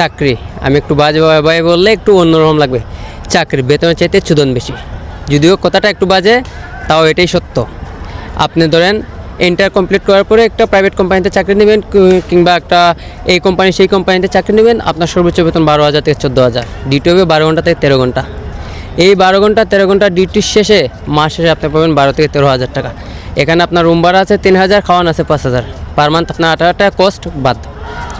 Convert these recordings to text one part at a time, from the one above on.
চাকরি। আমি একটু বাজে ভাই বললে একটু অন্যরকম লাগবে। চাকরি বেতনের চাইতে চুদন বেশি। যদিও কথাটা একটু বাজে, তাও এটাই সত্য। আপনি ধরেন ইন্টার কমপ্লিট করার পরে একটা প্রাইভেট কোম্পানিতে চাকরি নেবেন কিংবা একটা এই কোম্পানি সেই কোম্পানিতে চাকরি নেবেন, আপনার সর্বোচ্চ বেতন বারো হাজার থেকে চোদ্দ হাজার। ডিউটি হবে বারো ঘণ্টা থেকে তেরো ঘণ্টা। এই বারো ঘণ্টা, তেরো ঘণ্টা ডিউটির শেষে, মাস শেষে আপনি পাবেন বারো থেকে তেরো হাজার টাকা। এখানে আপনার রুম ভাড়া আছে তিন হাজার, খাওয়ান আছে পাঁচ হাজার। পার মান্থ আপনার আট হাজার টাকা কস্ট বাদ।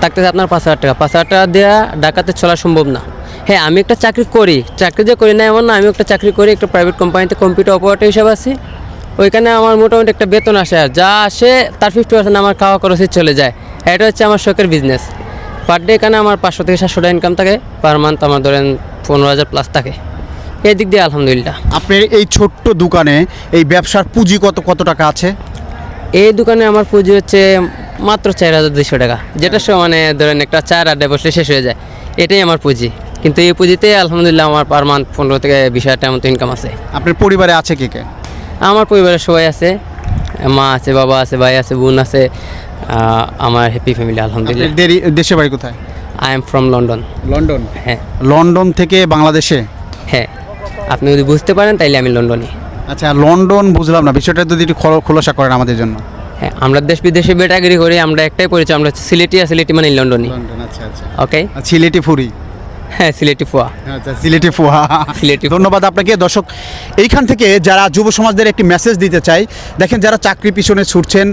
থাকতেছে আপনার পাঁচ হাজার টাকা। পাঁচ হাজার টাকা দেওয়া ডাকাতে চলা সম্ভব না। হ্যাঁ আমি একটা চাকরি করি। চাকরি যে করি না এমন না আমি একটা চাকরি করি একটা প্রাইভেট কোম্পানিতে কম্পিউটার অপারেটর হিসাবে আছি। ওইখানে আমার মোটামুটি একটা বেতন আসে আর যা আসে তার ফিফটি পার্সেন্ট আমার খাওয়া খরচে চলে যায়। এটা হচ্ছে আমার শখের বিজনেস পার ডে এখানে আমার পাঁচশো থেকে সাতশো টাকা ইনকাম থাকে। পার মান্থ আমার ধরেন পনেরো হাজার প্লাস থাকে। এই দিক দিয়ে আলহামদুলিল্লাহ। আপনার এই ছোট্ট দোকানে এই ব্যবসার পুঁজি কত কত টাকা আছে? এই দোকানে আমার পুঁজি হচ্ছে মাত্র চার হাজার দুশো টাকা যেটা সে মানে ধরেন একটা চার আড্ডা বসলে শেষ হয়ে যায়। এটাই আমার পুঁজি। কিন্তু এই পুঁজিতে আলহামদুলিল্লাহ আমার পার মান্থ পনেরো থেকে বিশ হাজার টাকার মতো ইনকাম আছে। আপনার পরিবারে আছে কে কে? আমার পরিবারের সবাই আছে। মা আছে বাবা আছে ভাই আছে বোন আছে আমার হ্যাপি ফ্যামিলি আলহামদুলিল্লাহ। দেরি দেশে বাড়ি কোথায়? I am from London London? হ্যাঁ। লন্ডন থেকে বাংলাদেশে? হ্যাঁ। আপনি যদি বুঝতে পারেন তাইলে আমি লন্ডনে। আচ্ছা লন্ডন বুঝলাম না বিষয়টা যদি একটু খোল- খোলাসা করেন আমাদের জন্য। হ্যাঁ আমরা দেশ বিদেশে বেটাগিরি করি আমরা একটাই পরিচয় আমরা সিলেটি আর সিলেটি মানে লন্ডনই। লন্ডন আচ্ছা আচ্ছা। ওকে সিলেটি ফুরি হ্যাঁ সিলেটি ফুয়া। আচ্ছা সিলেটি ফুয়া। সিলেটি ধন্যবাদ আপনাকে। দর্শক এইখান থেকে যারা যুব সমাজদের একটি মেসেজ দিতে চাই দেখেন যারা চাকরি পিছনে ছুটছেন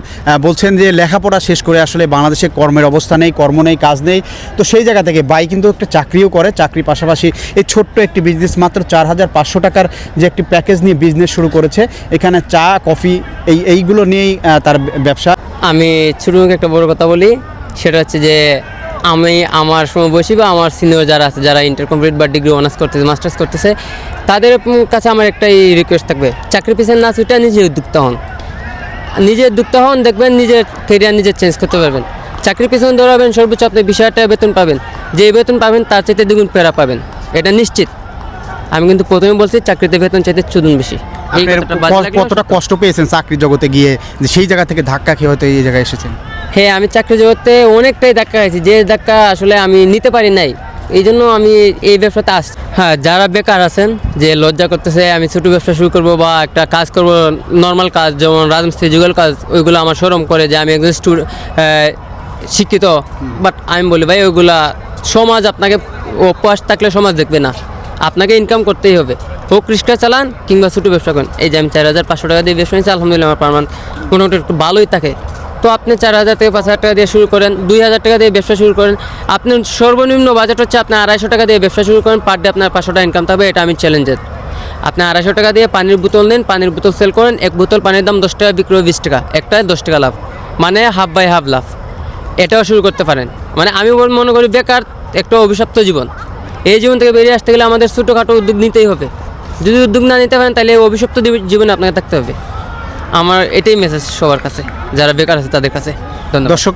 বলছেন যে লেখাপড়া শেষ করে আসলে বাংলাদেশে কর্মের অবস্থা নেই কর্ম নেই কাজ নেই। তো সেই জায়গা থেকে বাই কিন্তু একটা চাকরিও করে চাকরির পাশাপাশি এই ছোট্ট একটি বিজনেস মাত্র চার হাজার পাঁচশো টাকার যে একটি প্যাকেজ নিয়ে বিজনেস শুরু করেছে এখানে চা কফি এই এইগুলো নিয়েই তার ব্যবসা। আমি ছোটো একটা বড় কথা বলি সেটা হচ্ছে যে আমি আমার সময় বসি বা আমার সিনিয়র যারা আছে যারা ইন্টার কমপ্লিট বা ডিগ্রি অনার্স করতেছে মাস্টার্স করতেছে তাদের কাছে আমার একটাই রিকোয়েস্ট থাকবে চাকরি পিছনে না ছুটে নিজে উদ্যোক্তা হন। নিজে উদ্যোক্তা হন দেখবেন নিজের কেরিয়ার নিজে চেঞ্জ করতে পারবেন। চাকরি পিছনে দৌড়াবেন সর্বোচ্চ আপনি বিশ হাজার টাকা বেতন পাবেন। যে বেতন পাবেন তার চাইতে দ্বিগুণ পেরা পাবেন। এটা নিশ্চিত। আমি কিন্তু প্রথমে বলছি চাকরিতে বেতন চাইতে চুদুন বেশি। কতটা কষ্ট পেয়েছেন চাকরি জগতে গিয়ে সেই জায়গা থেকে ধাক্কা খেয়ে হয়তো এই জায়গায় এসেছেন? হ্যাঁ আমি চাকরি জগতে অনেকটাই ধাক্কা খাইছি, যে ধাক্কা আসলে আমি নিতে পারি নাই। এই জন্য আমি এই ব্যবসাতে আস হ্যাঁ যারা বেকার আছেন, যে লজ্জা করতেছে, আমি ছোটো ব্যবসা শুরু করব বা একটা কাজ করব নর্মাল কাজ, যেমন রাজমিস্ত্রি, যুগল কাজ, ওইগুলো আমার সরম করে যে আমি একজন স্টুড শিক্ষিত। বাট আমি বলি, ভাই, ওইগুলা সমাজ আপনাকে অভ্যাস থাকলে সমাজ দেখবে না। আপনাকে ইনকাম করতেই হবে। হোক, রিক্সা চালান কিংবা ছোটো ব্যবসা করেন। এই যে আমি চার হাজার পাঁচশো টাকা দিয়ে ব্যবসা নিচ্ছি আলহামদুলিল্লাহ আমার পার মান্থ মোটামুটি একটু ভালোই থাকে। তো আপনি চার হাজার থেকে পাঁচ হাজার টাকা দিয়ে শুরু করেন, দুই হাজার টাকা দিয়ে ব্যবসা শুরু করেন। আপনি সর্বনিম্ন বাজেট হচ্ছে আপনি আড়াইশো টাকা দিয়ে ব্যবসা শুরু করেন, পার ডে আপনার পাঁচশো টাকা ইনকাম থাকবে এটা আমি চ্যালেঞ্জের আপনি আড়াইশো টাকা দিয়ে পানির বোতল নেন, পানির বোতল সেল করেন, এক বোতল পানির দাম দশ টাকা, বিক্রি বিশ টাকা, একটায় দশ টাকা লাভ। মানে হাফ বাই হাফ লাভ। এটাও শুরু করতে পারেন। মানে আমি মনে করি বেকার একটা অভিশপ্ত জীবন। এই জীবন থেকে বেরিয়ে আসতে গেলে আমাদের ছোটোখাটো উদ্যোগ নিতেই হবে। যদি উদ্যোগ না নিতে পারেন, তাহলে অভিশপ্ত জীব- জীবনে আপনাকে থাকতে হবে। আমার এটাই মেসেজ সবার কাছে যারা বেকার আছে তাদের কাছে। দর্শক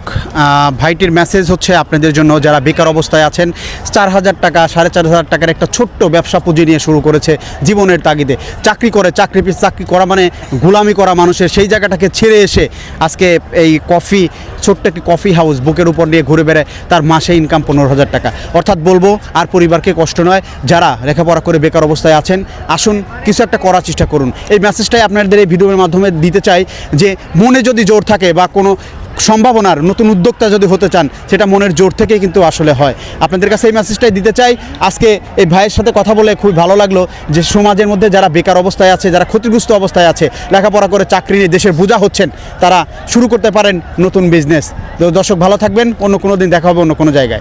ভাইটির মেসেজ হচ্ছে আপনাদের জন্য, যারা বেকার অবস্থায় আছেন, চার হাজার টাকা, সাড়ে চার হাজার টাকার একটা ছোট্ট ব্যবসা পুঁজি নিয়ে শুরু করেছে জীবনের তাগিদে। চাকরি করে, চাকরি চাকরি করা মানে গুলামি করা মানুষের, সেই জায়গাটাকে ছেড়ে এসে আজকে এই কফি, ছোট্ট একটি কফি হাউস বুকের উপর নিয়ে ঘুরে বেড়ায় তার মাসে ইনকাম পনেরো হাজার টাকা। অর্থাৎ বলব, আর পরিবারকে কষ্ট নয়, যারা লেখাপড়া করে বেকার অবস্থায় আছেন, আসুন, কিছু একটা করার চেষ্টা করুন। এই মেসেজটাই আপনাদের এই ভিডিওর মাধ্যমে দিতে চাই যে, মনে যদি জোর থাকে বা কোনো সম্ভাবনার নতুন উদ্যোক্তা যদি হতে চান, সেটা মনের জোর থেকেই কিন্তু আসলে হয়। আপনাদের কাছে এই মেসেজটাই দিতে চাই। আজকে এই ভাইয়ের সাথে কথা বলে খুবই ভালো লাগল যে সমাজের মধ্যে যারা বেকার অবস্থায় আছে, যারা ক্ষতিগ্রস্ত অবস্থায় আছে, লেখাপড়া করে চাকরি নিয়ে দেশের বোঝা হচ্ছেন, তারা শুরু করতে পারেন নতুন বিজনেস তো দর্শক ভালো থাকবেন। অন্য কোনো দিন দেখা হবে অন্য কোনো জায়গায়।